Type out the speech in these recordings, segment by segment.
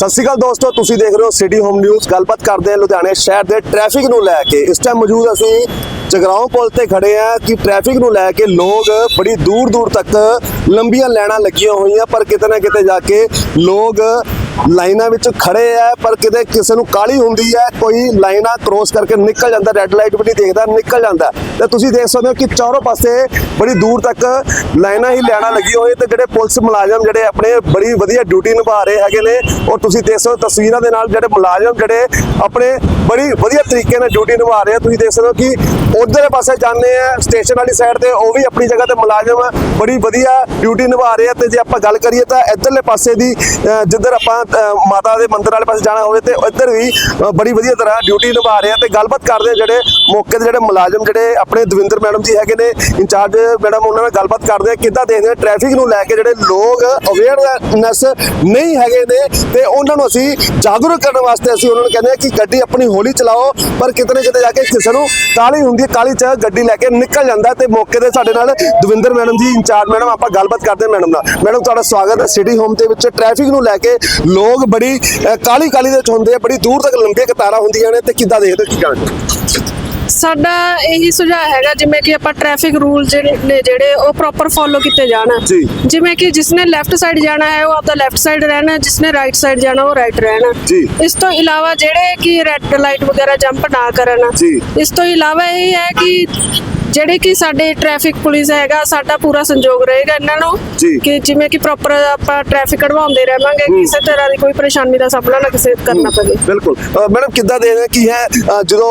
ਸਤਿ ਸ਼੍ਰੀ ਅਕਾਲ ਦੋਸਤੋ, ਤੁਸੀਂ ਦੇਖ ਰਹੇ ਹੋ ਸਿਟੀ ਹੋਮ ਨਿਊਜ਼ ਗੱਲਬਾਤ ਕਰਦੇ ਹਾਂ ਲੁਧਿਆਣੇ ਸ਼ਹਿਰ ਦੇ ਟ੍ਰੈਫਿਕ ਨੂੰ ਲੈ ਕੇ। ਇਸ ਟਾਈਮ ਮੌਜੂਦ ਅਸੀਂ ਜਗਰਾਉਂ ਪੁਲ ਤੇ ਖੜੇ ਆ ਕਿ ਟ੍ਰੈਫਿਕ ਨੂੰ ਲੈ ਕੇ ਲੋਕ ਬੜੀ ਦੂਰ ਦੂਰ ਤੱਕ ਲੰਬੀਆਂ ਲਾਈਨਾਂ ਲੱਗੀਆਂ ਹੋਈਆਂ, ਪਰ ਕਿਤੇ ਨਾ ਕਿਤੇ ਜਾ ਕੇ ਲੋਕ ਲਾਈਨਾਂ ਵਿੱਚ ਖੜੇ ਆ, ਪਰ ਕਿਤੇ ਕਿਸੇ ਨੂੰ ਕਾਲੀ ਹੁੰਦੀ ਹੈ ਕੋਈ ਲਾਈਨਾਂ ਕ੍ਰੋਸ ਕਰਕੇ ਨਿਕਲ ਜਾਂਦਾ ਰੈੱਡ ਲਾਈਟ ਵੀ ਨਹੀਂ ਦੇਖਦਾ, ਨਿਕਲ ਜਾਂਦਾ। ਤੇ ਤੁਸੀਂ ਦੇਖ ਸਕਦੇ ਹੋ ਕਿ ਚਾਰੋਂ ਪਾਸੇ ਬੜੀ ਦੂਰ ਤੱਕ ਲਾਈਨਾਂ ਹੀ ਲੈਣਾ ਲੱਗੀ ਹੋਈ ਤੇ ਜਿਹੜੇ ਪੁਲਿਸ ਮੁਲਾਜ਼ਮ ਜਿਹੜੇ ਆਪਣੇ ਬੜੀ ਵਧੀਆ ਡਿਊਟੀ ਨਿਭਾ ਰਹੇ ਹੈਗੇ ਨੇ ਔਰ ਤੁਸੀਂ ਦੇਖ ਸਕਦੇ ਹੋ ਤਸਵੀਰਾਂ ਦੇ ਨਾਲ ਜਿਹੜੇ ਮੁਲਾਜ਼ਮ ਜਿਹੜੇ ਆਪਣੇ ਬੜੀ ਵਧੀਆ ਤਰੀਕੇ ਨਾਲ ਡਿਊਟੀ ਨਿਭਾ ਰਹੇ ਆ। ਤੁਸੀਂ ਦੇਖ ਸਕਦੇ ਹੋ ਕਿ ਉਧਰਲੇ ਪਾਸੇ ਜਾਂਦੇ ਆ ਸਟੇਸ਼ਨ ਵਾਲੀ ਸਾਈਡ ਤੇ, ਉਹ ਵੀ ਆਪਣੀ ਜਗ੍ਹਾ ਤੇ ਮੁਲਾਜ਼ਮ ਬੜੀ ਵਧੀਆ ਡਿਊਟੀ ਨਿਭਾ ਰਹੇ ਆ। ਤੇ ਜੇ ਆਪਾਂ ਗੱਲ ਕਰੀਏ ਤਾਂ ਇਧਰਲੇ ਪਾਸੇ ਦੀ ਜਿੱਧਰ ਆਪਾਂ ਮਾਤਾ ਦੇ ਮੰਦਿਰ ਵਾਲੇ ਪਾਸੇ ਜਾਣਾ ਹੋਵੇ ਤੇ ਇੱਧਰ ਵੀ ਬੜੀ ਵਧੀਆ ਤਰ੍ਹਾਂ ਡਿਊਟੀ ਨਿਭਾ ਰਹੇ ਆ ਤੇ ਗੱਲਬਾਤ ਕਰਦੇ ਆ ਜਿਹੜੇ ਮੌਕੇ ਤੇ ਜਿਹੜੇ ਮੁਲਾਜ਼ਮ ਜਿਹੜੇ ਆਪਣੇ ਦਵਿੰਦਰ ਮੈਡਮ ਜੀ ਹੈਗੇ ਨੇ, ਇੰਚਾਰਜ ਮੈਡਮ, ਉਹਨਾਂ ਨਾਲ ਗੱਲਬਾਤ ਕਰਦੇ ਆ, ਕਿੱਦਾਂ ਦੇਖਦੇ ਆ ਟ੍ਰੈਫਿਕ ਨੂੰ ਲੈ ਕੇ ਜਿਹੜੇ ਲੋਕ ਅਵੇਅਰਨੈਸ ਨਹੀਂ ਹੈਗੇ ਨੇ ਤੇ ਉਹਨਾਂ ਨੂੰ ਅਸੀਂ ਜਾਗਰੂਕ ਕਰਨ ਵਾਸਤੇ ਅਸੀਂ ਉਹਨਾਂ ਨੂੰ ਕਹਿੰਦੇ ਆ ਕਿ ਗੱਡੀ ਆਪਣੀ ਹੌਲੀ ਚਲਾਓ, ਪਰ ਕਿਤੇ ਨਾ ਕਿਤੇ ਜਾ ਕੇ ਕਿਸੇ ਨੂੰ ਕਾਲੀ ਹੁੰਦੀ ਹੈ ਕਾਲੀ ਚ ਗੱਡੀ ਲੈ ਕੇ ਨਿਕਲ ਜਾਂਦਾ ਤੇ ਮੌਕੇ ਤੇ ਸਾਡੇ ਨਾਲ Davinder madam ji, incharge madam, ਆਪਾਂ ਗੱਲਬਾਤ ਕਰਦੇ ਹਾਂ ਮੈਡਮ ਨਾਲ। ਮੈਡਮ, ਤੁਹਾਡਾ ਸਵਾਗਤ ਹੈ ਸਿਟੀ ਹੋਮ ਦੇ ਵਿੱਚ। ਟ੍ਰੈਫਿਕ ਨੂੰ ਲੈ ਕੇ ਲੋਕ ਬੜੀ ਕਾਲੀ ਕਾਲੀ ਦੇ ਵਿੱਚ ਹੁੰਦੇ ਆ ਬੜੀ ਦੂਰ ਤੱਕ ਲੰਬੀਆਂ ਕਤਾਰਾਂ ਹੁੰਦੀਆਂ ਨੇ ਤੇ ਕਿੱਦਾਂ ਦੇਖਦੇ ਕਹਿਣਾ ਸਾਡਾ ਇਹੀ ਸੁਝਾਅ ਹੈਗਾ ਜਿਵੇਂ ਕਿ ਆਪਾਂ ਟ੍ਰੈਫਿਕ ਰੂਲ ਜਿਹੜੇ ਜਿਹੜੇ ਉਹ ਪ੍ਰੋਪਰ ਫੋਲੋ ਕੀਤੇ ਜਾਣ। ਜਿਵੇਂ ਕਿ ਜਿਸਨੇ ਲੈਫਟ ਸਾਈਡ ਜਾਣਾ ਹੈ ਉਹ ਆਪਦਾ ਲੈਫਟ ਸਾਈਡ ਰਹਿਣਾ ਜਿਸਨੇ ਰਾਈਟ ਸਾਈਡ ਜਾਣਾ ਉਹ ਰਾਈਟ ਰਹਿਣਾ। ਇਸ ਤੋਂ ਇਲਾਵਾ ਜਿਹੜੇ ਕਿ ਰੈੱਡ ਲਾਈਟ ਵਗੈਰਾ ਜੰਪ ਨਾ ਕਰਨ। ਇਸ ਤੋਂ ਇਲਾਵਾ ਇਹ ਹੈ ਕਿ ਜਿਹੜੇ ਕਿ ਸਾਡੇ ਟ੍ਰੈਫਿਕ ਪੁਲਿਸ ਹੈਗਾ ਸਾਡਾ ਪੂਰਾ ਸੰਯੋਗ ਰਹੇਗਾ ਇਹਨਾਂ ਨੂੰ। ਕਿ ਜਿਵੇਂ ਕਿ ਪ੍ਰੋਪਰ ਆਪਾਂ ਟ੍ਰੈਫਿਕ ਕਢਵਾਉਂਦੇ ਰਹਾਂਗੇ ਕਿਸੇ ਤਰ੍ਹਾਂ ਦੀ ਕੋਈ ਪਰੇਸ਼ਾਨੀ ਦਾ ਸਾਹਮਣਾ ਨਾ ਕਿਸੇ ਕਰਨਾ ਪਵੇ। ਬਿਲਕੁਲ। ਮੈਡਮ ਕਿੱਦਾਂ ਦੇਖਦੇ ਕੀ ਹੈ? ਜਦੋਂ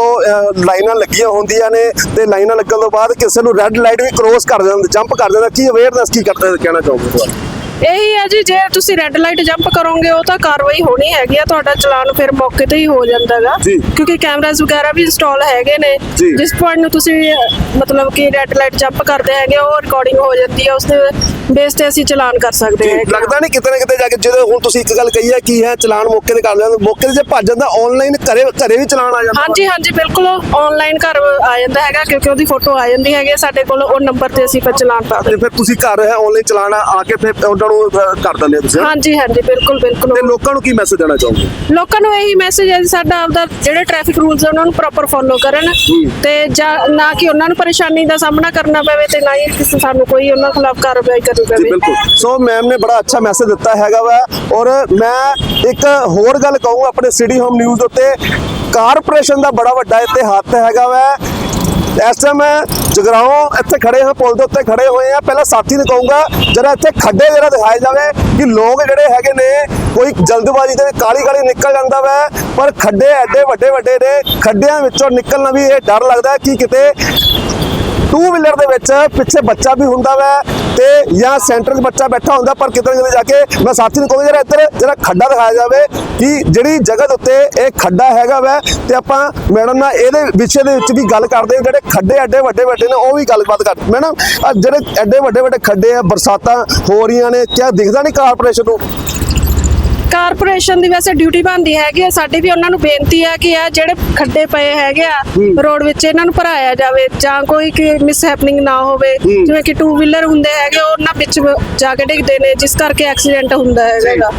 ਲਾਈਨਾਂ ਲੱਗੀਆਂ ਹੁੰਦੀਆਂ ਨੇ ਤੇ ਲਾਈਨਾਂ ਲੱਗਣ ਤੋਂ ਬਾਅਦ ਕਿਸੇ ਨੂੰ ਰੈੱਡ ਲਾਈਟ ਵੀ ਕ੍ਰੋਸ ਕਰ ਦਿੰਦੇ ਜੰਪ ਕਰ ਦਿੰਦਾ ਕੀ ਅਵੇਅਰਨੈਸ ਕੀ ਕਰਦੇ ਕਹਿਣਾ ਚਾਹੋਗੇ ਤੁਹਾਨੂੰ ਇਹੀ ਹੈ ਜੀ ਜੇ ਤੁਸੀਂ ਰੈੱਡ ਲਾਈਟ ਜੰਪ ਕਰੋਗੇ ਉਹ ਤਾਂ ਕਾਰਵਾਈ ਹੋਣੀ ਹੈਗੀ ਆ ਤੁਹਾਡਾ ਚਲਾਨ ਫਿਰ ਮੌਕੇ ਤੇ ਹੀ ਹੋ ਜਾਂਦਾਗਾ ਜੀ। ਕਿਉਂਕਿ ਕੈਮਰਾਜ਼ ਵਗੈਰਾ ਵੀ ਇੰਸਟਾਲ ਹੈਗੇ ਨੇ ਜੀ। ਜਿਸ ਪੁਆਇੰਟ ਨੂੰ ਤੁਸੀਂ ਅਹ, ਮਤਲਬ ਕਿ ਰੈੱਡ ਲਾਈਟ ਜੰਪ ਕਰਦੇ ਹੈਗੇ ਉਹ ਰਿਕਾਰਡਿੰਗ ਹੋ ਜਾਂਦੀ ਹੈ ਉਸ ਦੇ ਬੇਸ ਤੇ ਅਸੀਂ ਚਲਾਨ ਕਰ ਸਕਦੇ ਹੈਗੇ ਲੱਗਦਾ ਨਹੀਂ ਕਿਤੇ ਨਾ ਕਿਤੇ ਜਾ ਕੇ ਜਦੋਂ ਹੁਣ ਤੁਸੀਂ ਇੱਕ ਗੱਲ ਕਹੀ ਹੈ ਕੀ ਹੈ ਚਲਾਨ ਮੌਕੇ ਤੇ ਕਰ ਲੈਂਦੇ ਮੌਕੇ ਤੇ ਜੇ ਭੱਜ ਜਾਂਦਾ ਆਨਲਾਈਨ ਘਰੇ ਘਰੇ ਵੀ ਚਲਾਨ ਆ ਜਾਂਦਾ। ਹਾਂਜੀ ਹਾਂਜੀ ਬਿਲਕੁਲ। ਆਨਲਾਈਨ ਘਰ ਆ ਜਾਂਦਾ ਹੈਗਾ ਕਿਉਂਕਿ ਉਹਦੀ ਫੋਟੋ ਆ ਜਾਂਦੀ ਹੈਗੀ ਹੈ। ਸਾਡੇ ਕੋਲ ਉਹ ਨੰਬਰ ਤੇ ਅਸੀਂ ਫਿਰ ਚਲਾਨ ਪਾ ਦਿੰਦੇ ਫਿਰ ਤੁਸੀਂ ਘਰ ਹੈ ਆਨਲਾਈਨ ਚਲਾਨ ਆ ਕੇ ਫਿਰ ਉਹਨਾਂ ਨੂੰ ਕਰ ਦਿੰਦੇ ਹੋ ਤੁਸੀਂ ਹਾਂਜੀ ਹਾਂਜੀ ਬਿਲਕੁਲ ਬਿਲਕੁਲ। ਤੇ ਲੋਕਾਂ ਨੂੰ ਕੀ ਮੈਸੇਜ ਦੇਣਾ ਚਾਹੋਗੇ? ਲੋਕਾਂ ਨੂੰ ਇਹੀ ਮੈਸੇਜ ਹੈ ਸਾਡਾ ਆਪਦਾ ਜਿਹੜੇ ਟ੍ਰੈਫਿਕ ਰੂਲਸ ਉਹਨਾਂ ਨੂੰ ਪ੍ਰੋਪਰ ਫੋਲੋ ਕਰਨ ਤੇ ਜਾਂ ਨਾ ਕਿ ਉਹਨਾਂ ਨੂੰ ਪਰੇਸ਼ਾਨੀ ਦਾ ਸਾਹਮਣਾ ਕਰਨਾ ਪਵੇ ਤੇ ਨਾ ਹੀ ਕਿਸੇ ਸਾਨੂੰ ਕੋਈ ਉਹਨਾਂ ਖਿਲਾਫ ਕਾਰਵਾਈ ਜੀ ਪਵੇ ਬਿਲਕੁਲ। ਸੋ ਮੈਮ ਨੇ ਬੜਾ ਅੱਛਾ ਮੈਸੇਜ ਦਿੱਤਾ ਹੈਗਾ ਵਾ। ਔਰ ਮੈਂ ਇੱਕ ਹੋਰ ਗੱਲ ਕਹੂੰ ਆਪਣੇ ਸਿਟੀ ਹੋਮ ਨਿਊਜ਼ ਉੱਤੇ। ਕਾਰਪੋਰੇਸ਼ਨ ਦਾ ਬੜਾ ਵੱਡਾ ਇੱਥੇ ਹੱਥ ਹੈਗਾ ਵਾ। ਇਸ ਟਾਈਮ ਜਗਰਾਉਂ ਇੱਥੇ ਖੜੇ ਹਾਂ ਪੁਲ ਦੇ ਉੱਤੇ ਖੜੇ ਹੋਏ ਆ। ਪਹਿਲਾਂ ਸਾਥੀ ਨੂੰ ਕਹੂੰਗਾ ਜਰਾ ਇੱਥੇ ਖੱਡੇ ਜਰਾ ਦਿਖਾਏ ਜਾਵੇ ਕਿ ਲੋਕ ਜਿਹੜੇ ਹੈਗੇ ਨੇ ਕੋਈ ਜਲਦਬਾਜ਼ੀ ਦੇ ਕਾਲੀ ਕਾਲੀ ਨਿਕਲ ਜਾਂਦਾ ਵਾ। ਪਰ ਖੱਡੇ ਐਡੇ ਵੱਡੇ ਵੱਡੇ ਨੇ ਖੱਡਿਆਂ ਵਿੱਚੋਂ ਨਿਕਲਣਾ ਵੀ ਇਹ ਡਰ ਲੱਗਦਾ ਕਿ ਕਿਤੇ ਟੂ ਵੀਲਰ ਦੇ ਵਿੱਚ ਪਿੱਛੇ ਬੱਚਾ ਵੀ ਹੁੰਦਾ ਵਾ ਤੇ ਜਾਂ ਸੈਂਟਰ 'ਚ ਬੱਚਾ ਬੈਠਾ ਹੁੰਦਾ, ਪਰ ਕਿਤੇ ਨਾ ਜਾ ਕੇ ਮੈਂ ਸਾਥੀ ਨੂੰ ਕਹੂੰਗਾ, ਜਰਾ ਇੱਧਰ, ਜਰਾ ਖੱਡਾ ਦਿਖਾਇਆ ਜਾਵੇ ਕਿ ਜਿਹੜੀ ਜਗ੍ਹਾ ਦੇ ਉੱਤੇ ਇਹ ਖੱਡਾ ਹੈਗਾ ਵਾ ਤੇ ਆਪਾਂ ਮੈਡਮ ਨਾਲ ਇਹਦੇ ਵਿਸ਼ੇ ਦੇ ਵਿੱਚ ਵੀ ਗੱਲ ਕਰਦੇ ਹਾਂ, ਜਿਹੜੇ ਖੱਡੇ ਐਡੇ ਵੱਡੇ ਵੱਡੇ ਨੇ, ਉਹ ਵੀ ਗੱਲਬਾਤ ਕਰਦੇ ਮੈਡਮ ਜਿਹੜੇ ਐਡੇ ਵੱਡੇ ਵੱਡੇ ਖੱਡੇ ਆ, ਬਰਸਾਤਾਂ ਹੋ ਰਹੀਆਂ ਨੇ, ਕਿਆ ਦਿਖਦਾ ਨਹੀਂ ਕਾਰਪੋਰੇਸ਼ਨ ਨੂੰ? ਕਾਰਪੋਰੇਸ਼ਨ ਦੀ ਵੈਸੇ ਡਿਊਟੀ ਬਣਦੀ ਹੈਗੀ ਆ। ਸਾਡੀ ਵੀ ਉਹਨਾਂ ਨੂੰ ਬੇਨਤੀ ਹੈ ਕਿ ਇਹ ਜਿਹੜੇ ਖੱਡੇ ਪਏ ਹੈਗੇ ਆ ਰੋਡ ਵਿੱਚ ਇਹਨਾਂ ਨੂੰ ਭਰਾਇਆ ਜਾਵੇ ਜਾਂ ਕੋਈ ਮਿਸ ਹੈਪਨਿੰਗ ਨਾ ਹੋਵੇ। ਜਿਵੇਂ ਕਿ ਟੂ ਵੀਲਰ ਹੁੰਦੇ ਹੈਗੇ ਉਹ ਉਹਨਾਂ ਵਿੱਚ ਜਾ ਕੇ ਡਿੱਗਦੇ ਨੇ ਜਿਸ ਕਰਕੇ ਐਕਸੀਡੈਂਟ ਹੁੰਦਾ ਹੈਗਾ।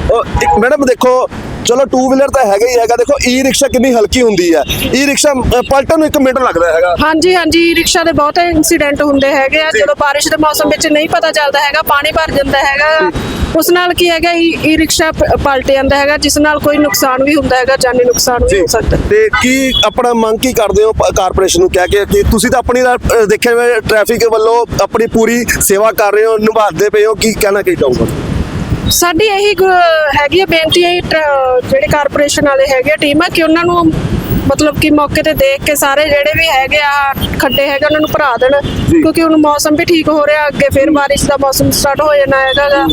ਮੈਡਮ ਦੇਖੋ ਚਲੋ ਟੂ ਵੀਲਰ ਤਾਂ ਹੈਗਾ ਹੀ ਹੈਗਾ। ਦੇਖੋ ਈ ਰਿਕਸ਼ਾ ਕਿੰਨੀ ਹਲਕੀ ਹੁੰਦੀ ਹੈ। ਈ ਰਿਕਸ਼ਾ ਪਲਟਣ ਨੂੰ 1 ਮਿੰਟ ਲੱਗਦਾ ਹੈਗਾ। ਹਾਂਜੀ ਹਾਂਜੀ ਰਿਕਸ਼ਾ ਦੇ ਬਹੁਤ ਇਨਸੀਡੈਂਟ ਹੁੰਦੇ ਹੈਗੇ ਆ। ਜਦੋਂ ਬਾਰਿਸ਼ ਦੇ ਮੌਸਮ ਵਿੱਚ ਨਹੀਂ ਪਤਾ ਚੱਲਦਾ ਹੈਗਾ ਪਾਣੀ ਭਰ ਜਾਂਦਾ ਹੈਗਾ। ਉਸ ਨਾਲ ਕੀ ਹੈਗਾ ਈ ਰਿਕਸ਼ਾ ਪਲਟ ਜਾਂਦਾ ਹੈਗਾ ਜਿਸ ਨਾਲ ਕੋਈ ਨੁਕਸਾਨ ਵੀ ਹੁੰਦਾ ਹੈਗਾ ਜਾਨੀ ਨੁਕਸਾਨ ਵੀ ਹੋ ਸਕਦਾ। ਤੇ ਕੀ ਆਪਣਾ ਮੰਗ ਕੀ ਕਰਦੇ ਹੋ ਕਾਰਪੋਰੇਸ਼ਨ ਨੂੰ ਕਹਿ ਕੇ ਕਿ ਤੁਸੀਂ ਤਾਂ ਆਪਣੀ ਦੇਖਿਆ ਟ੍ਰੈਫਿਕ ਵੱਲੋਂ ਆਪਣੀ ਪੂਰੀ ਸੇਵਾ ਕਰ ਰਹੇ ਹੋ ਨਿਭਾਉਂਦੇ ਪਏ ਹੋ ਕੀ ਕਹਿਣਾ ਕੀ ਚਾਹੋਗੇ? ਸਾਡੀ ਇਹੀ ਗੁ- ਹੈਗੀ ਹੈ ਬੇਨਤੀ ਹੈ ਜਿਹੜੇ ਕਾਰਪੋਰੇਸ਼ਨ ਵਾਲੇ ਹੈਗੇ ਟੀਮ ਆ, ਕਿ ਉਹਨਾਂ ਨੂੰ ਮਤਲਬ ਕਿ ਮੌਕੇ ਤੇ ਦੇਖ ਕੇ ਸਾਰੇ ਜਿਹੜੇ ਵੀ ਹੈਗੇ ਆ ਖੱਡੇ ਹੈਗੇ ਉਹਨਾਂ ਨੂੰ ਭਰਾ ਦੇਣ। ਕਿਉਂਕਿ ਹੁਣ ਮੌਸਮ ਵੀ ਠੀਕ ਹੋ ਰਿਹਾ ਅੱਗੇ ਫਿਰ ਬਾਰਿਸ਼ ਦਾ ਮੌਸਮ ਸਟਾਰਟ ਹੋ ਜਾਣਾ ਹੈਗਾ ਗਾ।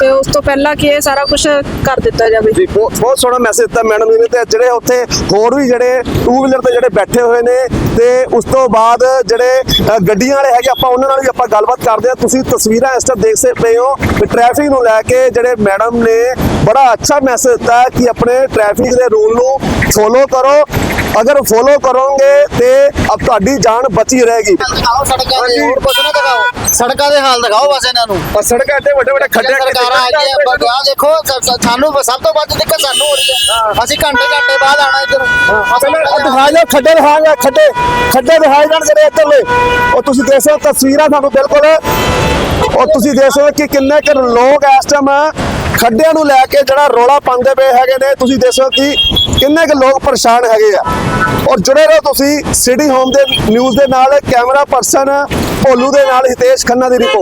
ਤੇ ਉਸ ਤੋਂ ਪਹਿਲਾਂ ਕਿ ਇਹ ਸਾਰਾ ਕੁਝ ਕਰ ਦਿੱਤਾ ਜਾਵੇ। ਜੀ ਬਹੁਤ ਬਹੁਤ ਸੋਹਣਾ ਮੈਸੇਜ ਦਿੱਤਾ ਮੈਡਮ ਜੀ ਨੇ ਤੇ ਜਿਹੜੇ ਉੱਥੇ ਹੋਰ ਵੀ ਜਿਹੜੇ ਟੂ ਵੀਲਰ ਤੇ ਜਿਹੜੇ ਬੈਠੇ ਹੋਏ ਨੇ ਤੇ ਉਸ ਤੋਂ ਬਾਅਦ ਜਿਹੜੇ ਅ, ਗੱਡੀਆਂ ਵਾਲੇ ਹੈਗੇ ਆਪਾਂ ਉਹਨਾਂ ਨਾਲ ਵੀ ਆਪਾਂ ਗੱਲਬਾਤ ਕਰਦੇ ਹਾਂ। ਤੁਸੀਂ ਤਸਵੀਰਾਂ ਇਸ ਟਾਈਮ ਦੇਖ ਸਕਦੇ ਹੋ ਕਿ ਟ੍ਰੈਫਿਕ ਨੂੰ ਲੈ ਕੇ ਜਿਹੜੇ ਮੈਡਮ ਨੇ ਬੜਾ ਅੱਛਾ ਮੈਸੇਜ ਦਿੱਤਾ ਕਿ ਆਪਣੇ ਟ੍ਰੈਫਿਕ ਦੇ ਰੂਲ ਨੂੰ ਫੋਲੋ ਕਰੋ। ਅਗਰ ਫੋਲੋ ਕਰੋਗੇ ਤੇ ਅਬ ਤੁਹਾਡੀ ਜਾਨ ਬਚੀ ਰਹੇਗੀ। ਦਿਖਾਓ ਸੜਕਾਂ। ਦੇ। ਹੋਰ ਕੁਛ ਨਾ ਦਿਖਾਓ। ਸੜਕਾਂ ਦੇ ਹਾਲ ਦਿਖਾਓ ਬਸ ਇਹਨਾਂ ਨੂੰ। ਔਰ ਸੜਕਾਂ ਐਡੇ ਵੱਡੇ ਵੱਡੇ ਖੱਡੇ ਸਰਕਾਰਾਂ ਆ ਗਈਆਂ ਪਰ ਆਹ ਦੇਖੋ ਸਾਨੂੰ ਸਭ ਤੋਂ ਵੱਧ ਦਿੱਕਤ ਸਾਨੂੰ ਹੋ ਰਹੀ ਹੈ। ਅਸੀਂ ਘੰਟੇ ਘੰਟੇ ਬਾਅਦ ਆਣਾ ਇੱਧਰ ਦਿਖਾ ਜਾਓ ਖੱਡੇ ਦਿਖਾ ਜਾਓ ਖੱਡੇ ਖੱਡੇ ਦਿਖਾਏ ਜਾਣ ਜਿਹੜੇ ਇੱਧਰਲੇ। ਉਹ ਤੁਸੀਂ ਦੇਖ ਸਕਦੇ ਤਸਵੀਰਾਂ ਤੁਹਾਨੂੰ ਬਿਲਕੁਲ ਉਹ ਤੁਸੀਂ ਦੇਖ ਸਕਦੇ ਕਿ ਕਿੰਨੇ ਕੁ ਲੋਕ ਇਸ ਟਾਈਮ ਖੱਡਿਆਂ ਨੂੰ ਲੈ ਕੇ ਜਿਹੜਾ ਰੋਲਾ ਪਾਉਂਦੇ ਪਏ ਹੈਗੇ ਨੇ, ਤੁਸੀਂ ਦੇਖੋ ਕਿ ਕਿੰਨੇ ਕੁ ਲੋਕ ਪਰੇਸ਼ਾਨ ਹੈਗੇ ਆ। ਔਰ ਜੁੜੇ ਰਹੋ ਤੁਸੀਂ ਸਿਟੀ ਹੋਮ ਦੇ ਨਿਊਜ਼ ਦੇ ਨਾਲ, ਕੈਮਰਾ ਪਰਸਨ ਭੋਲੂ ਦੇ ਨਾਲ ਹਿਤੇਸ਼ ਖੰਨਾ ਦੀ ਰਿਪੋਰਟ